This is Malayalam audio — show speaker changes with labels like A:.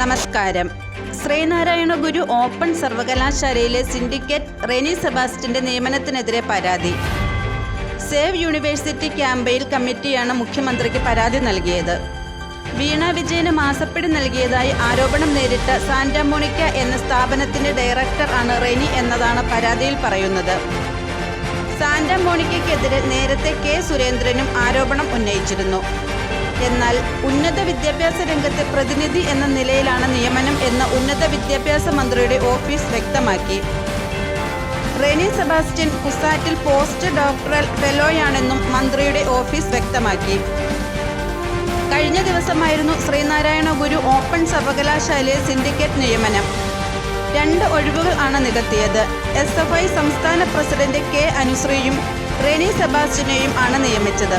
A: നമസ്കാരം. ശ്രീനാരായണ ഗുരു ഓപ്പൺ സർവകലാശാലയിലെ സിൻഡിക്കേറ്റ് റെനി സെബാസ്റ്റിന്റെ നിയമനത്തിനെതിരെ പരാതി. സേവ് യൂണിവേഴ്സിറ്റി ക്യാമ്പയിൽ കമ്മിറ്റിയാണ് മുഖ്യമന്ത്രിക്ക് പരാതി നൽകിയത്. വീണ വിജയന് മാസപ്പടി നൽകിയതായി ആരോപണം നേരിട്ട സാന്റാമോണിക്ക എന്ന സ്ഥാപനത്തിന്റെ ഡയറക്ടർ ആണ് റെനി എന്നതാണ് പരാതിയിൽ പറയുന്നത്. സാന്റാമോണിക്കയ്ക്കെതിരെ നേരത്തെ കെ സുരേന്ദ്രനും ആരോപണം ഉന്നയിച്ചിരുന്നു. എന്നാൽ ഉന്നത വിദ്യാഭ്യാസ രംഗത്തെ പ്രതിനിധി എന്ന നിലയിലാണ് നിയമനം എന്ന് ഉന്നത വിദ്യാഭ്യാസ മന്ത്രിയുടെ ഓഫീസ് വ്യക്തമാക്കി. റെനി സെബാസ്റ്റ്യൻ കുസാറ്റിൽ പോസ്റ്റ് ഡോക്ടറൽ ഫെലോയാണെന്നും മന്ത്രിയുടെ ഓഫീസ് വ്യക്തമാക്കി. കഴിഞ്ഞ ദിവസമായിരുന്നു ശ്രീനാരായണ ഗുരു ഓപ്പൺ സർവകലാശാലയിലെ സിൻഡിക്കേറ്റ് നിയമനം. രണ്ട് ഒഴിവുകൾ ആണ് നികത്തിയത്. എസ് എഫ് ഐ സംസ്ഥാന പ്രസിഡന്റ് കെ അനുശ്രീയും റെനി സെബാസ്റ്റ്യനെയും ആണ് നിയമിച്ചത്.